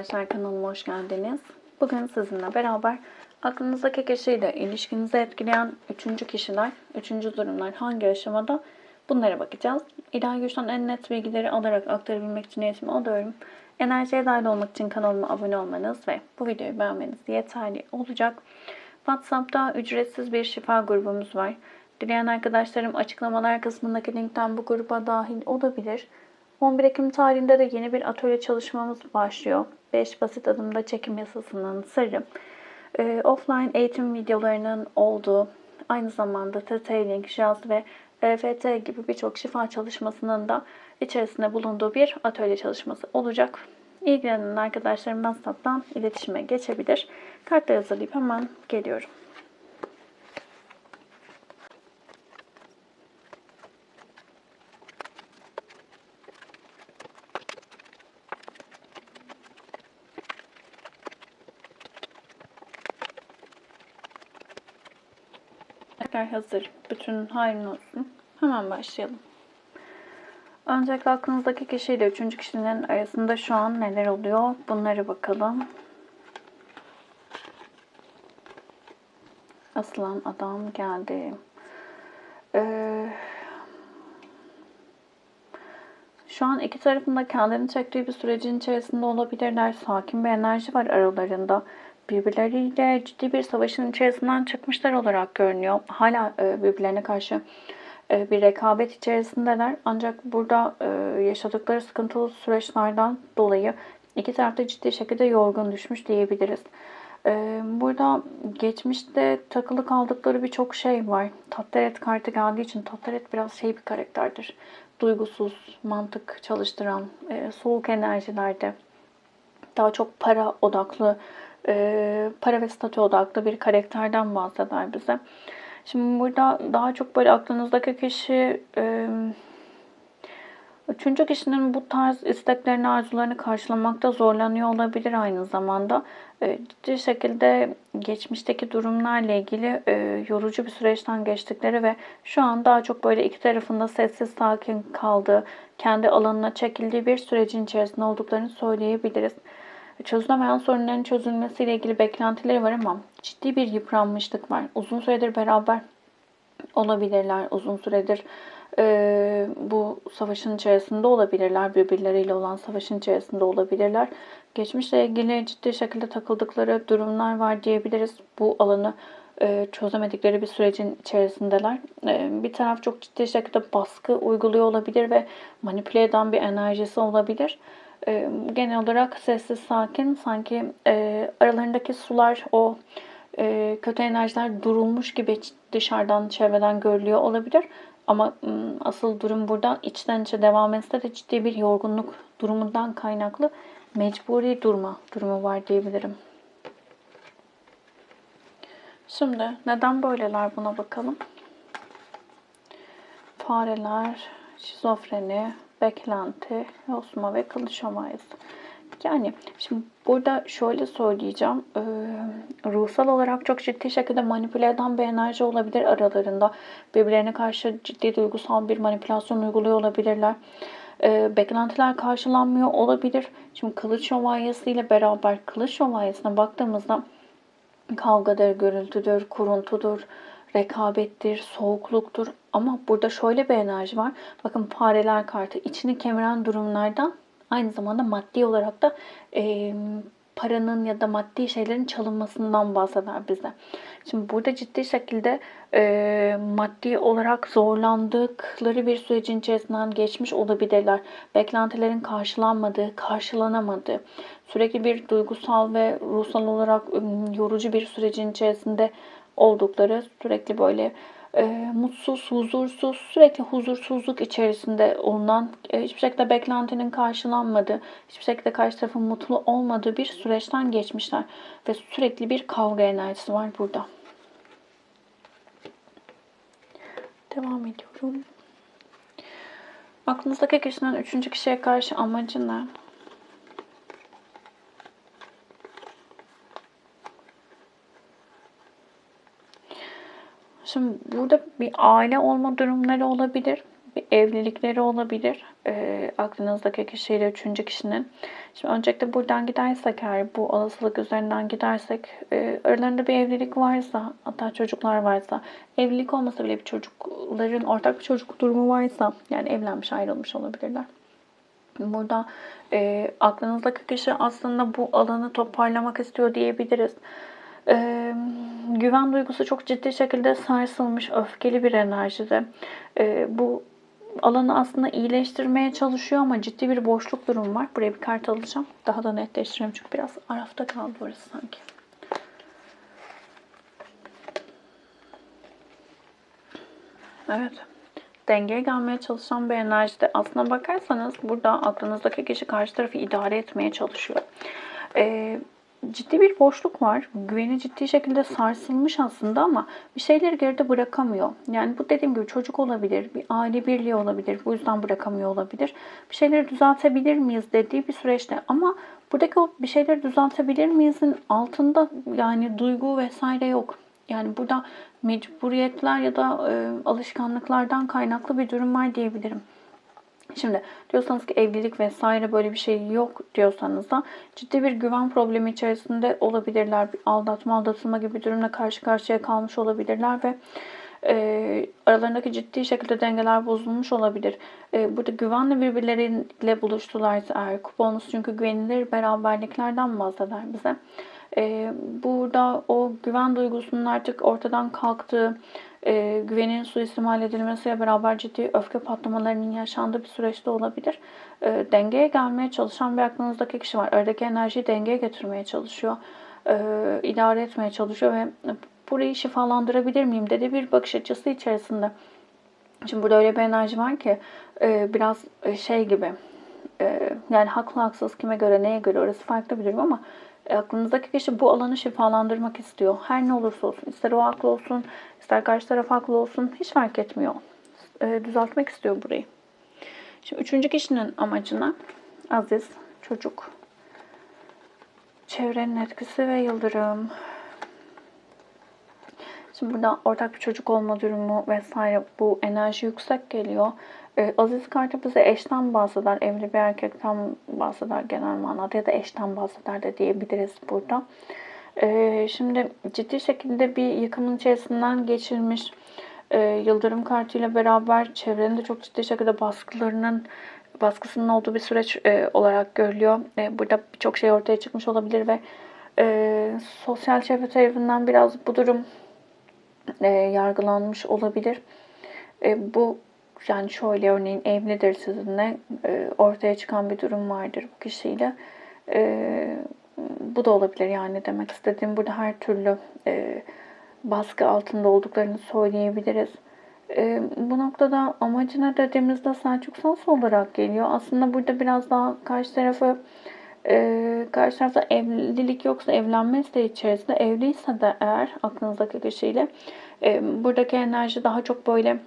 arkadaşlar kanalıma hoş geldiniz. Bugün sizinle beraber aklınızdaki kişiyle ilişkinizi etkileyen üçüncü kişiler, üçüncü durumlar hangi aşamada bunlara bakacağız. İlahi güçten en net bilgileri alarak aktarabilmek için niyetimi alıyorum. Enerjiye dahil olmak için kanalıma abone olmanız ve bu videoyu beğenmeniz yeterli olacak. WhatsApp'ta ücretsiz bir şifa grubumuz var. Dileyen arkadaşlarım açıklamalar kısmındaki linkten bu gruba dahil olabilir. 11 Ekim tarihinde de yeni bir atölye çalışmamız başlıyor. 5 basit adımda çekim yasasının sırrı. Ee, offline eğitim videolarının olduğu, aynı zamanda detailing, jazz ve EFT gibi birçok şifa çalışmasının da içerisinde bulunduğu bir atölye çalışması olacak. İlgilenen arkadaşlarım WhatsApp'tan iletişime geçebilir. Kartlar hazırlayıp hemen geliyorum. Tekrar hazır. Bütün hayrın olsun. Hemen başlayalım. Öncelikle aklınızdaki kişiyle üçüncü kişinin arasında şu an neler oluyor? Bunları bakalım. Aslan adam geldi. Ee, şu an iki tarafında kendini çektiği bir sürecin içerisinde olabilirler. Sakin bir enerji var aralarında. Birbirleriyle ciddi bir savaşın içerisinden çıkmışlar olarak görünüyor. Hala e, birbirlerine karşı e, bir rekabet içerisindeler. Ancak burada e, yaşadıkları sıkıntılı süreçlerden dolayı iki tarafta ciddi şekilde yorgun düşmüş diyebiliriz. Burada geçmişte takılı kaldıkları birçok şey var. Tatteret kartı geldiği için Tatteret biraz şey bir karakterdir. Duygusuz, mantık çalıştıran, soğuk enerjilerde daha çok para odaklı, para ve statü odaklı bir karakterden bahseder bize. Şimdi burada daha çok böyle aklınızdaki kişi üçüncü kişinin bu tarz isteklerini, arzularını karşılamakta zorlanıyor olabilir aynı zamanda. Ciddi şekilde geçmişteki durumlarla ilgili yorucu bir süreçten geçtikleri ve şu an daha çok böyle iki tarafında sessiz sakin kaldığı, kendi alanına çekildiği bir sürecin içerisinde olduklarını söyleyebiliriz çözülemeyen sorunların çözülmesiyle ilgili beklentileri var ama ciddi bir yıpranmışlık var. Uzun süredir beraber olabilirler. Uzun süredir e, bu savaşın içerisinde olabilirler. Birbirleriyle olan savaşın içerisinde olabilirler. Geçmişle ilgili ciddi şekilde takıldıkları durumlar var diyebiliriz. Bu alanı e, çözemedikleri bir sürecin içerisindeler. E, bir taraf çok ciddi şekilde baskı uyguluyor olabilir ve manipüle eden bir enerjisi olabilir. E, genel olarak sessiz, sakin, sanki e, aralarındaki sular, o e, kötü enerjiler durulmuş gibi dışarıdan, çevreden görülüyor olabilir. Ama asıl durum burada içten içe devam etse de ciddi bir yorgunluk durumundan kaynaklı mecburi durma durumu var diyebilirim. Şimdi neden böyleler buna bakalım. Fareler, şizofreni, beklenti, osma ve kılıç omayız. Yani şimdi burada şöyle söyleyeceğim. E, ruhsal olarak çok ciddi şekilde manipüle eden bir enerji olabilir aralarında. Birbirlerine karşı ciddi duygusal bir manipülasyon uyguluyor olabilirler. E, beklentiler karşılanmıyor olabilir. Şimdi kılıç şövalyesi ile beraber kılıç şövalyesine baktığımızda kavgadır, gürültüdür, kuruntudur, rekabettir, soğukluktur. Ama burada şöyle bir enerji var. Bakın fareler kartı içini kemiren durumlardan aynı zamanda maddi olarak da e, paranın ya da maddi şeylerin çalınmasından bahseder bize. Şimdi burada ciddi şekilde e, maddi olarak zorlandıkları bir sürecin içerisinden geçmiş olabilirler. Beklentilerin karşılanmadığı, karşılanamadığı, sürekli bir duygusal ve ruhsal olarak yorucu bir sürecin içerisinde oldukları, sürekli böyle e, mutsuz, huzursuz, sürekli huzursuzluk içerisinde olunan, e, hiçbir şekilde beklentinin karşılanmadığı, hiçbir şekilde karşı tarafın mutlu olmadığı bir süreçten geçmişler. Ve sürekli bir kavga enerjisi var burada. Devam ediyorum. Aklınızdaki kişinin üçüncü kişiye karşı amacı ne? Şimdi burada bir aile olma durumları olabilir. Bir evlilikleri olabilir. E, aklınızdaki kişiyle üçüncü kişinin. Şimdi öncelikle buradan gidersek eğer bu olasılık üzerinden gidersek e, aralarında bir evlilik varsa hatta çocuklar varsa evlilik olmasa bile bir çocukların ortak bir çocuk durumu varsa yani evlenmiş ayrılmış olabilirler. Burada e, aklınızdaki kişi aslında bu alanı toparlamak istiyor diyebiliriz. E, güven duygusu çok ciddi şekilde sarsılmış, öfkeli bir enerjide. E, bu alanı aslında iyileştirmeye çalışıyor ama ciddi bir boşluk durum var. Buraya bir kart alacağım. Daha da netleştireyim çünkü biraz arafta kaldı burası sanki. Evet. Dengeye gelmeye çalışan bir enerjide. Aslına bakarsanız burada aklınızdaki kişi karşı tarafı idare etmeye çalışıyor. Ee, ciddi bir boşluk var. Güveni ciddi şekilde sarsılmış aslında ama bir şeyleri geride bırakamıyor. Yani bu dediğim gibi çocuk olabilir, bir aile birliği olabilir. Bu yüzden bırakamıyor olabilir. Bir şeyleri düzeltebilir miyiz dediği bir süreçte ama buradaki o bir şeyleri düzeltebilir miyizin altında yani duygu vesaire yok. Yani burada mecburiyetler ya da e, alışkanlıklardan kaynaklı bir durum var diyebilirim. Şimdi diyorsanız ki evlilik vesaire böyle bir şey yok diyorsanız da ciddi bir güven problemi içerisinde olabilirler. Bir aldatma, aldatılma gibi bir durumla karşı karşıya kalmış olabilirler ve e, aralarındaki ciddi şekilde dengeler bozulmuş olabilir. E, burada güvenle birbirleriyle buluştularsa eğer kuponunuz çünkü güvenilir beraberliklerden bahseder bize. E, burada o güven duygusunun artık ortadan kalktığı, e, güvenin suistimal edilmesiyle beraber ciddi öfke patlamalarının yaşandığı bir süreçte olabilir. E, dengeye gelmeye çalışan bir aklınızdaki kişi var. Aradaki enerjiyi dengeye getirmeye çalışıyor. E, idare etmeye çalışıyor ve burayı şifalandırabilir miyim dedi bir bakış açısı içerisinde. Şimdi burada öyle bir enerji var ki e, biraz e, şey gibi e, yani haklı haksız kime göre neye göre orası farklı bir durum ama e, aklınızdaki kişi bu alanı şifalandırmak istiyor. Her ne olursa olsun. ister o haklı olsun, ister karşı taraf haklı olsun. Hiç fark etmiyor. E, düzeltmek istiyor burayı. Şimdi üçüncü kişinin amacına aziz, çocuk, çevrenin etkisi ve yıldırım. Şimdi burada ortak bir çocuk olma durumu vesaire bu enerji yüksek geliyor. Ee, Aziz kartı bize eşten bahseder, evli bir erkekten bahseder genel manada ya da eşten bahseder de diyebiliriz burada. Ee, şimdi ciddi şekilde bir yıkımın içerisinden geçirmiş e, Yıldırım kartıyla beraber çevrenin de çok ciddi şekilde baskılarının baskısının olduğu bir süreç e, olarak görülüyor. E, burada birçok şey ortaya çıkmış olabilir ve sosyal çevre tarafından biraz bu durum yargılanmış olabilir. Bu yani şöyle örneğin evlidir sizinle e, ortaya çıkan bir durum vardır bu kişiyle. E, bu da olabilir yani demek istediğim burada her türlü e, baskı altında olduklarını söyleyebiliriz. E, bu noktada amacına dediğimizde Selçuk olarak geliyor. Aslında burada biraz daha karşı tarafı e, karşı tarafta evlilik yoksa evlenme isteği içerisinde evliyse de eğer aklınızdaki kişiyle e, buradaki enerji daha çok böyle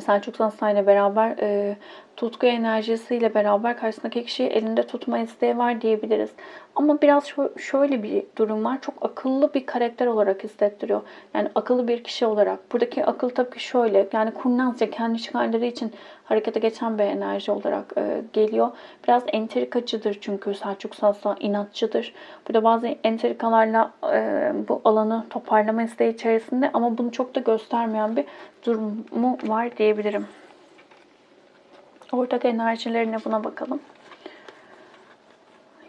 Selçuk Sansa ile beraber e, tutku enerjisiyle beraber karşısındaki kişiyi elinde tutma isteği var diyebiliriz. Ama biraz şöyle bir durum var. Çok akıllı bir karakter olarak hissettiriyor. Yani akıllı bir kişi olarak. Buradaki akıl tabii ki şöyle. Yani kurnazca kendi çıkarları için harekete geçen bir enerji olarak e, geliyor. Biraz entrikacıdır çünkü Selçuk Sazsa inatçıdır. Burada bazı entrikalarla e, bu alanı toparlama isteği içerisinde ama bunu çok da göstermeyen bir durumu var diyebilirim. Ortak enerjilerine buna bakalım.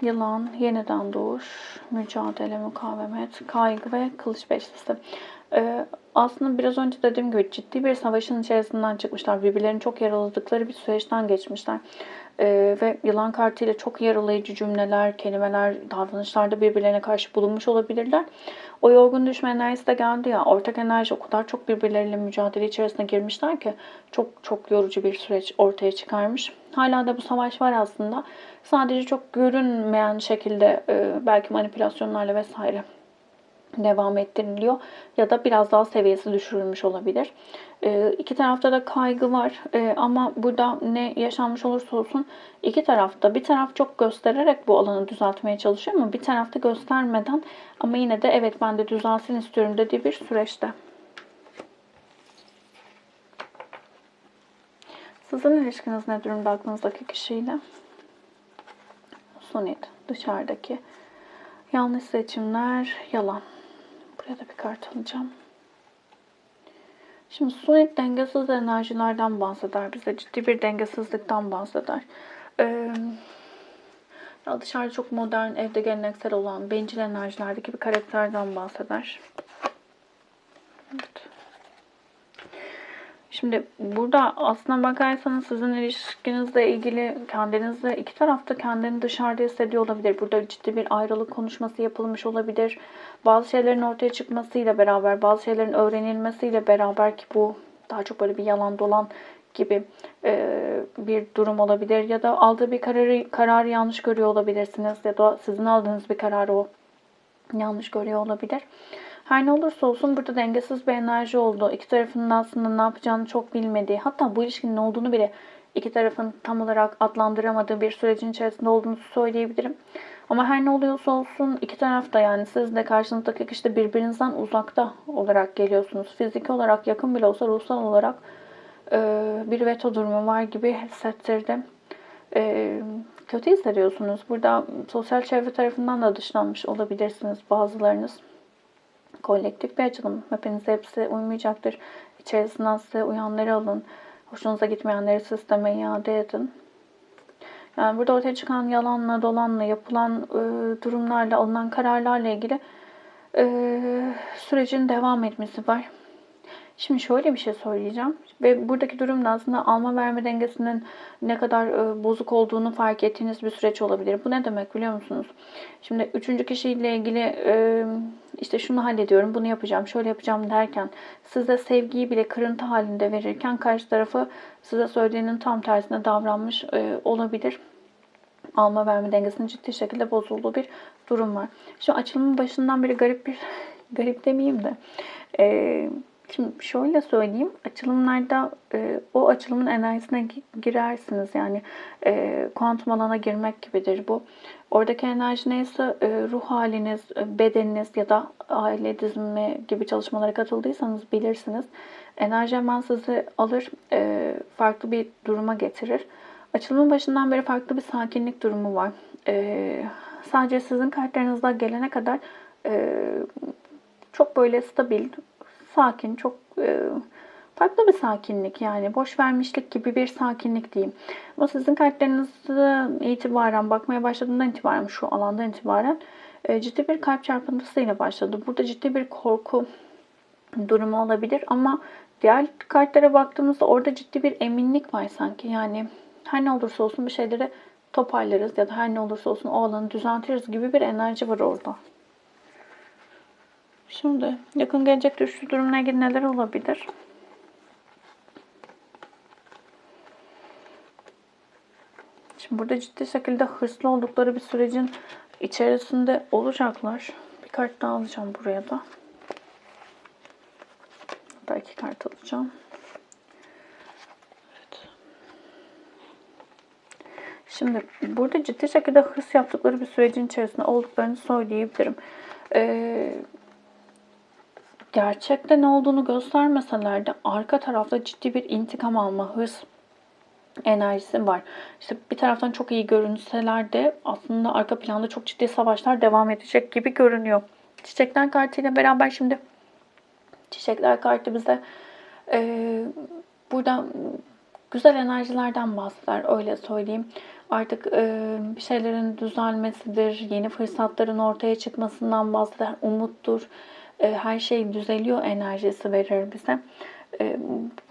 Yılan, yeniden doğuş, mücadele, mukavemet, kaygı ve kılıç beşlisi. Ee, aslında biraz önce dediğim gibi ciddi bir savaşın içerisinden çıkmışlar. Birbirlerini çok yaraladıkları bir süreçten geçmişler. Ee, ve yılan kartıyla çok yaralayıcı cümleler, kelimeler, davranışlarda birbirlerine karşı bulunmuş olabilirler. O yorgun düşme enerjisi de geldi ya. Ortak enerji o kadar çok birbirleriyle mücadele içerisine girmişler ki çok çok yorucu bir süreç ortaya çıkarmış. Hala da bu savaş var aslında. Sadece çok görünmeyen şekilde e, belki manipülasyonlarla vesaire devam ettiriliyor ya da biraz daha seviyesi düşürülmüş olabilir. E, iki tarafta da kaygı var e, ama burada ne yaşanmış olursa olsun iki tarafta bir taraf çok göstererek bu alanı düzeltmeye çalışıyor ama bir tarafta göstermeden ama yine de evet ben de düzelsin istiyorum dediği bir süreçte. Sizin ilişkiniz ne durumda aklınızdaki kişiyle? Sonit dışarıdaki. Yanlış seçimler, yalan. Buraya da bir kart alacağım. Şimdi Sonit dengesiz enerjilerden bahseder. Bize ciddi bir dengesizlikten bahseder. Ee, ya dışarıda çok modern, evde geleneksel olan, bencil enerjilerdeki bir karakterden bahseder. Evet. Şimdi burada aslına bakarsanız sizin ilişkinizle ilgili kendinizle iki tarafta kendini dışarıda hissediyor olabilir. Burada ciddi bir ayrılık konuşması yapılmış olabilir. Bazı şeylerin ortaya çıkmasıyla beraber, bazı şeylerin öğrenilmesiyle beraber ki bu daha çok böyle bir yalan dolan gibi e, bir durum olabilir. Ya da aldığı bir kararı, kararı yanlış görüyor olabilirsiniz. Ya da sizin aldığınız bir kararı o yanlış görüyor olabilir. Her ne olursa olsun burada dengesiz bir enerji oldu. İki tarafın aslında ne yapacağını çok bilmediği, hatta bu ilişkinin olduğunu bile iki tarafın tam olarak adlandıramadığı bir sürecin içerisinde olduğunu söyleyebilirim. Ama her ne oluyorsa olsun iki taraf da yani siz de karşınızdaki kişi de birbirinizden uzakta olarak geliyorsunuz. Fiziki olarak yakın bile olsa ruhsal olarak e, bir veto durumu var gibi hissettirdi. E, kötü hissediyorsunuz. Burada sosyal çevre tarafından da dışlanmış olabilirsiniz bazılarınız kolektif bir açılım. Hepinize hepsi uymayacaktır. İçerisinden size uyanları alın. Hoşunuza gitmeyenleri sisteme iade edin. Yani burada ortaya çıkan yalanla, dolanla, yapılan e, durumlarla, alınan kararlarla ilgili e, sürecin devam etmesi var. Şimdi şöyle bir şey söyleyeceğim. Ve buradaki durumda aslında alma verme dengesinin ne kadar e, bozuk olduğunu fark ettiğiniz bir süreç olabilir. Bu ne demek biliyor musunuz? Şimdi üçüncü kişiyle ilgili e, işte şunu hallediyorum, bunu yapacağım, şöyle yapacağım derken size sevgiyi bile kırıntı halinde verirken karşı tarafı size söylediğinin tam tersine davranmış e, olabilir alma verme dengesinin ciddi şekilde bozulduğu bir durum var. Şu açılımın başından beri garip bir garip demeyeyim de e, Şimdi şöyle söyleyeyim. Açılımlarda e, o açılımın enerjisine girersiniz. Yani e, kuantum alana girmek gibidir bu. Oradaki enerji neyse e, ruh haliniz, e, bedeniniz ya da aile dizimi gibi çalışmalara katıldıysanız bilirsiniz. Enerji hemen sizi alır, e, farklı bir duruma getirir. Açılımın başından beri farklı bir sakinlik durumu var. E, sadece sizin kartlarınızda gelene kadar e, çok böyle stabil, sakin, çok e, farklı bir sakinlik yani boş vermişlik gibi bir sakinlik diyeyim. Ama sizin kartlarınızı itibaren bakmaya başladığından itibaren şu alandan itibaren e, ciddi bir kalp çarpıntısıyla başladı. Burada ciddi bir korku durumu olabilir ama diğer kartlara baktığımızda orada ciddi bir eminlik var sanki. Yani her ne olursa olsun bir şeyleri toparlarız ya da her ne olursa olsun o alanı düzeltiriz gibi bir enerji var orada. Şimdi yakın gelecek düştüğü durumla ilgili neler olabilir? Şimdi burada ciddi şekilde hırslı oldukları bir sürecin içerisinde olacaklar. Bir kart daha alacağım buraya da. Hatta iki kart alacağım. Evet. Şimdi burada ciddi şekilde hırs yaptıkları bir sürecin içerisinde olduklarını söyleyebilirim. Ee, gerçekte ne olduğunu göstermeseler de arka tarafta ciddi bir intikam alma, hırs enerjisi var. İşte bir taraftan çok iyi görünseler de aslında arka planda çok ciddi savaşlar devam edecek gibi görünüyor. Çiçekler kartıyla beraber şimdi çiçekler kartı bize e, burada güzel enerjilerden bahseder öyle söyleyeyim. Artık e, bir şeylerin düzelmesidir, yeni fırsatların ortaya çıkmasından bahseder, umuttur e, her şey düzeliyor enerjisi verir bize. E,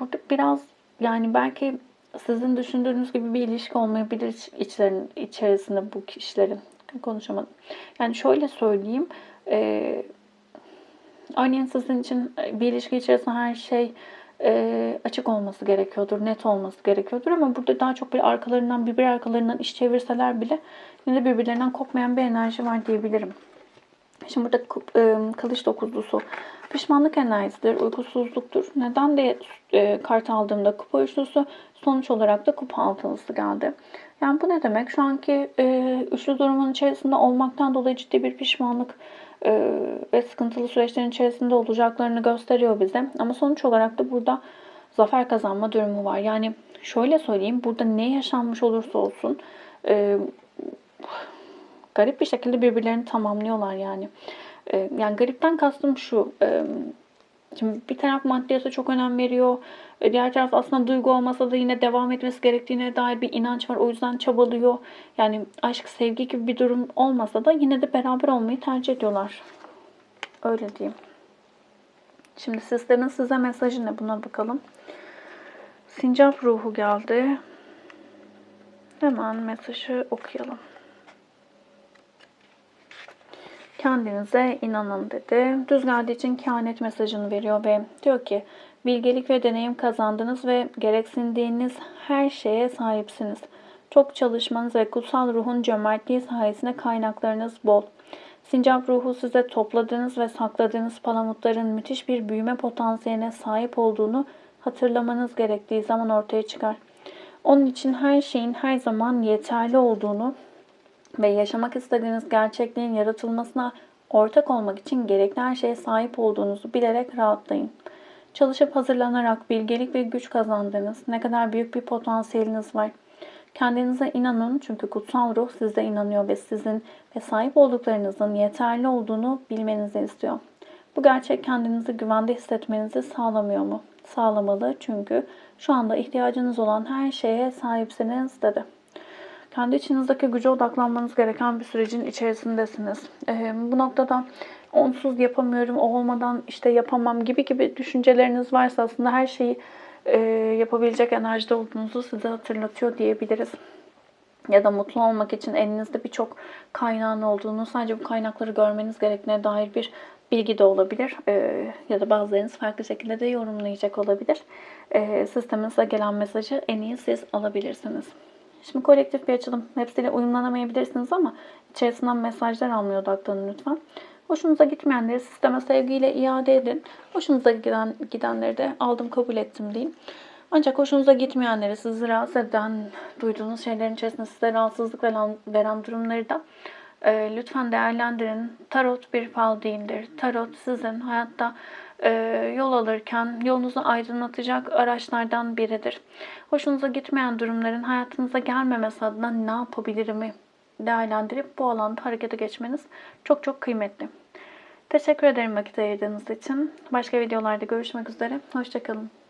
burada biraz yani belki sizin düşündüğünüz gibi bir ilişki olmayabilir içlerin içerisinde bu kişilerin. Konuşamadım. Yani şöyle söyleyeyim. E, örneğin sizin için bir ilişki içerisinde her şey e, açık olması gerekiyordur, net olması gerekiyordur ama burada daha çok bir arkalarından, birbir arkalarından iş çevirseler bile yine de birbirlerinden kopmayan bir enerji var diyebilirim. Şimdi burada kılıç dokuzlusu pişmanlık enerjisidir, uykusuzluktur. Neden de e, kart aldığımda kupa üçlüsü sonuç olarak da kupa altılısı geldi. Yani bu ne demek? Şu anki e, üçlü durumun içerisinde olmaktan dolayı ciddi bir pişmanlık e, ve sıkıntılı süreçlerin içerisinde olacaklarını gösteriyor bize. Ama sonuç olarak da burada zafer kazanma durumu var. Yani şöyle söyleyeyim burada ne yaşanmış olursa olsun garip bir şekilde birbirlerini tamamlıyorlar yani. E, yani garipten kastım şu. E, şimdi bir taraf maddiyata çok önem veriyor. E, diğer taraf aslında duygu olmasa da yine devam etmesi gerektiğine dair bir inanç var. O yüzden çabalıyor. Yani aşk, sevgi gibi bir durum olmasa da yine de beraber olmayı tercih ediyorlar. Öyle diyeyim. Şimdi sizlerin size mesajı ne? Buna bakalım. Sincap ruhu geldi. Hemen mesajı okuyalım. Kendinize inanın dedi. Düz geldiği için kehanet mesajını veriyor ve diyor ki bilgelik ve deneyim kazandınız ve gereksindiğiniz her şeye sahipsiniz. Çok çalışmanız ve kutsal ruhun cömertliği sayesinde kaynaklarınız bol. Sincap ruhu size topladığınız ve sakladığınız palamutların müthiş bir büyüme potansiyeline sahip olduğunu hatırlamanız gerektiği zaman ortaya çıkar. Onun için her şeyin her zaman yeterli olduğunu ve yaşamak istediğiniz gerçekliğin yaratılmasına ortak olmak için gerekli her şeye sahip olduğunuzu bilerek rahatlayın. Çalışıp hazırlanarak bilgelik ve güç kazandınız. Ne kadar büyük bir potansiyeliniz var. Kendinize inanın çünkü kutsal ruh size inanıyor ve sizin ve sahip olduklarınızın yeterli olduğunu bilmenizi istiyor. Bu gerçek kendinizi güvende hissetmenizi sağlamıyor mu? Sağlamalı çünkü şu anda ihtiyacınız olan her şeye sahipsiniz dedi. Kendi içinizdeki güce odaklanmanız gereken bir sürecin içerisindesiniz. Ee, bu noktada onsuz yapamıyorum, o olmadan işte yapamam gibi gibi düşünceleriniz varsa aslında her şeyi e, yapabilecek enerjide olduğunuzu size hatırlatıyor diyebiliriz. Ya da mutlu olmak için elinizde birçok kaynağın olduğunu, sadece bu kaynakları görmeniz gerektiğine dair bir bilgi de olabilir. E, ya da bazılarınız farklı şekilde de yorumlayacak olabilir. E, sisteminize gelen mesajı en iyi siz alabilirsiniz. Şimdi kolektif bir açılım. Hepsiyle uyumlanamayabilirsiniz ama içerisinden mesajlar almaya odaklanın lütfen. Hoşunuza gitmeyenleri sisteme sevgiyle iade edin. Hoşunuza giden, gidenleri de aldım kabul ettim deyin. Ancak hoşunuza gitmeyenleri, sizi rahatsız eden, duyduğunuz şeylerin içerisinde size rahatsızlık veren, veren durumları da e, lütfen değerlendirin. Tarot bir fal değildir. Tarot sizin hayatta yol alırken yolunuzu aydınlatacak araçlardan biridir. Hoşunuza gitmeyen durumların hayatınıza gelmemesi adına ne yapabilirimi değerlendirip bu alanda harekete geçmeniz çok çok kıymetli. Teşekkür ederim vakit ayırdığınız için. Başka videolarda görüşmek üzere. Hoşçakalın.